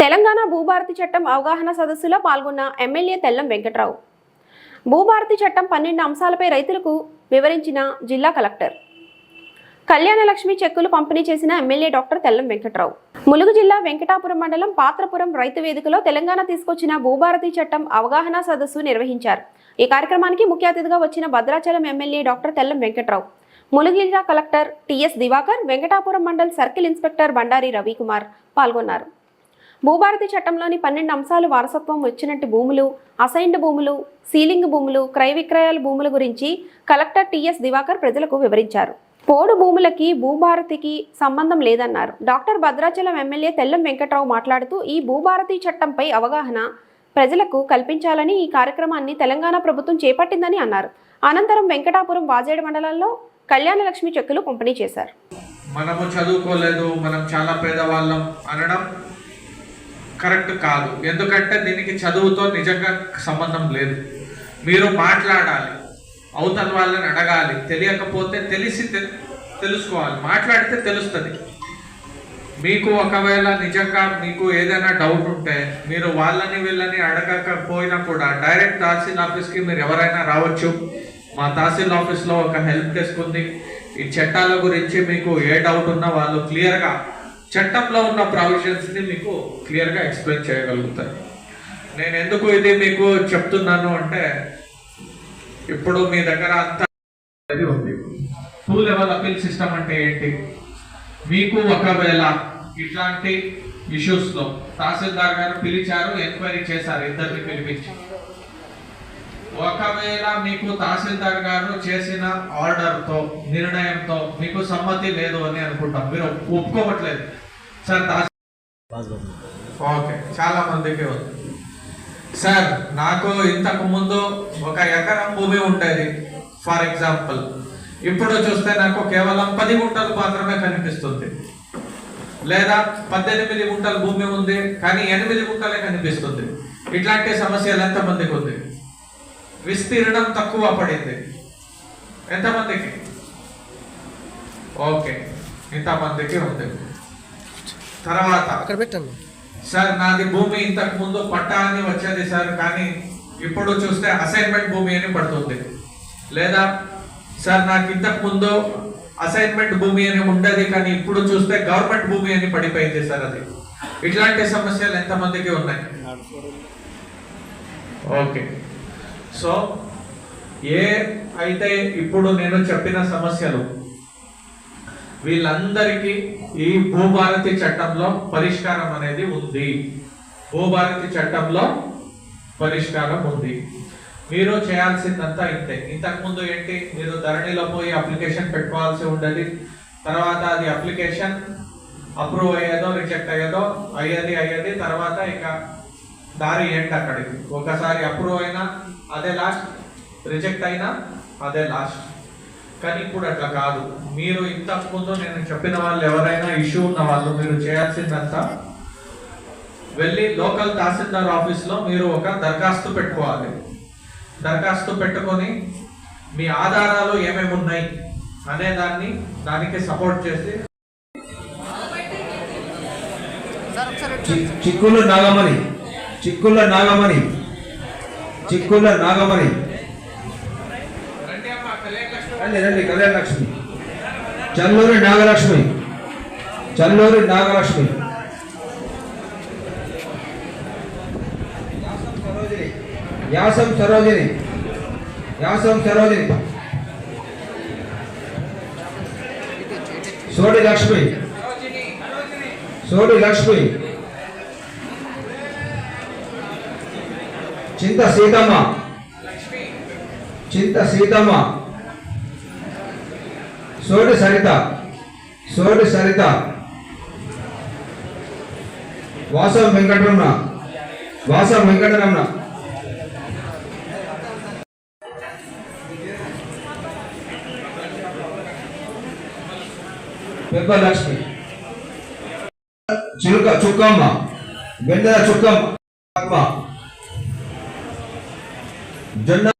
తెలంగాణ భూభారతి చట్టం అవగాహన సదస్సులో పాల్గొన్న ఎమ్మెల్యే తెల్లం వెంకట్రావు. భూభారతి చట్టం పన్నెండు అంశాలపై రైతులకు వివరించిన జిల్లా కలెక్టర్. కళ్యాణలక్ష్మి చెక్కులు పంపిణీ చేసిన ఎమ్మెల్యే డాక్టర్ తెల్లం వెంకట్రావు. ములుగు జిల్లా వెంకటాపురం మండలం పాత్రపురం రైతు వేదికలో తెలంగాణ తీసుకొచ్చిన భూభారతి చట్టం అవగాహన సదస్సు నిర్వహించారు. ఈ కార్యక్రమానికి ముఖ్య అతిథిగా వచ్చిన భద్రాచలం ఎమ్మెల్యే డాక్టర్ తెల్లం వెంకట్రావు. ములుగు జిల్లా collector TS Diwakar Venkatapuram mandal circle inspector Bandari Ravikumar పాల్గొన్నారు. భూభారతి చట్టంలోని పన్నెండు అంశాలు వారసత్వం వచ్చినట్టు భూములు అసైన్డ్ భూములు సీలింగ్ భూములు క్రయ విక్రయాల భూముల గురించి కలెక్టర్ టిఎస్ దివాకర్ ప్రజలకు వివరించారు. పోడు భూములకి భూభారతికి సంబంధం లేదన్నారు. డాక్టర్ భద్రాచలం ఎమ్మెల్యే తెల్లం వెంకట్రావు మాట్లాడుతూ ఈ భూభారతి చట్టంపై అవగాహన ప్రజలకు కల్పించాలని ఈ కార్యక్రమాన్ని తెలంగాణ ప్రభుత్వం చేపట్టిందని అన్నారు. అనంతరం వెంకటాపురం వాజేడు మండలంలో కళ్యాణలక్ష్మి చెక్కులు పంపిణీ చేశారు. మనము చదువుకోలేదు మనం చాలా పేదవాళ్ళం అనడం కరెక్ట్ కాదు. ఎందుకంటే దీనికి చదువుతో నిజంగా సంబంధం లేదు. మీరు మాట్లాడాలి. అవతల వాళ్ళని అడగాలి. తెలియకపోతే తెలిసి తె- తెలుసుకోవాలి. మాట్లాడితే తెలుస్తుంది. మీకు ఒకవేళ నిజంగా మీకు ఏదైనా డౌట్ ఉంటే మీరు వాళ్ళని వీళ్ళని అడగకపోయినా కూడా డైరెక్ట్ తహసీల్ ఆఫీస్కి మీరు ఎవరైనా రావచ్చు. మా తహసీల్ ఆఫీస్లో ఒక హెల్ప్ డెస్క్ ఉంది. ఈ చట్టాల గురించి మీకు ఏ డౌట్ ఉన్నా వాళ్ళు క్లియర్గా చట్టంలో ఉన్న ప్రావిజన్స్ని మీకు క్లియర్గా ఎక్స్ప్లెయిన్ చేయగలుగుతారు. నేను ఎందుకు ఇది మీకు చెప్తున్నాను అంటే ఇప్పుడు మీ దగ్గర అంతా ఉంది. టూ లెవెల్ అపీల్ సిస్టమ్ అంటే ఏంటి? మీకు ఒకవేళ ఇట్లాంటి ఇష్యూస్లో తహసీల్దార్ గారు పిలిచారు ఎంక్వైరీ చేశారు ఇద్దరిని పిలిపించి. ఒకవేళ మీకు తహసీల్దార్ గారు చేసిన ఆర్డర్తో నిర్ణయంతో మీకు సమ్మతి లేదు అని అనుకుంటాం. మీరు ఒప్పుకోవట్లేదు. సార్ ఓకే చాలా మందికి ఉంది. సార్ నాకు ఇంతకు ముందు ఒక ఎకరం భూమి ఉండేది ఫర్ ఎగ్జాంపుల్. ఇప్పుడు చూస్తే నాకు కేవలం పది గుంటలు మాత్రమే కనిపిస్తుంది. లేదా పద్దెనిమిది గుంటల భూమి ఉంది కానీ ఎనిమిది గుంటలే కనిపిస్తుంది. ఇట్లాంటి సమస్యలు ఎంతమందికి ఉంది? విస్తీర్ణం తక్కువ పడింది. ఎంతమందికి? ఓకే ఇంతమందికి ఉంది. తర్వాత. అక్కడ పెట్టండి. సార్ నాది భూమి ఇంతకు ముందు పట్టా అని వచ్చేది సార్ కానీ ఇప్పుడు చూస్తే అసైన్మెంట్ భూమి అని పడుతుంది. లేదా సార్ నాకు ఇంతకు ముందు అసైన్మెంట్ భూమి అని ఉండేది కానీ ఇప్పుడు చూస్తే గవర్నమెంట్ భూమి అని పడిపోయింది సార్ అది. ఇట్లాంటి సమస్యలు ఎంతమందికి ఉన్నాయి? ఓకే. సో ఏ అయితే ఇప్పుడు నేను చెప్పిన సమస్యలు వీళ్ళందరికీ ఈ భూభారతి చట్టంలో పరిష్కారం అనేది ఉంది. భూభారతి చట్టంలో పరిష్కారం ఉంది. మీరు చేయాల్సిందంతా ఇంతే. ఇంతకుముందు ఏంటి? మీరు ధరణిలో పోయి అప్లికేషన్ పెట్టుకోవాల్సి ఉండేది. తర్వాత అది అప్లికేషన్ అప్రూవ్ అయ్యేదో రిజెక్ట్ అయ్యేదో అయ్యేది అయ్యేది. తర్వాత ఇక దారి ఏంటి అక్కడికి? ఒకసారి అప్రూవ్ అయినా అదే లాస్ట్. రిజెక్ట్ అయినా అదే లాస్ట్. కానీ ఇప్పుడు అట్లా కాదు. మీరు ఇంతకు ముందు నేను చెప్పిన వాళ్ళు ఎవరైనా ఇష్యూ ఉన్న వాళ్ళు మీరు చేయాల్సిందంతా వెళ్ళి లోకల్ తహసీల్దార్ ఆఫీస్లో మీరు ఒక దరఖాస్తు పెట్టుకోవాలి. దరఖాస్తు పెట్టుకొని మీ ఆధారాలు ఏమేమి ఉన్నాయి అనే దాన్ని దానికి సపోర్ట్ చేసి చిక్కుల నాగమణి చిక్కుల నాగమణి చిక్కుల నాగమణి. రండి రండి కళ్యాణ లక్ష్మి చల్లూరి నాగలక్ష్మి. చల్లూరి నాగలక్ష్మి. యాసం సరోజిని. యాసం సరోజిని. సోడి లక్ష్మి. సోడి లక్ష్మి. చింత సీతమ్మ. చింత సీతమ్మ. సోడి సరిత. సోడి సరిత. వాసం వెంకటరమణ. వాసం వెంకటరమణ. పెద్ద లక్ష్మి. చిలుక చుక్కమ్మ. బెండల చుక్కమ్మ. జొన్న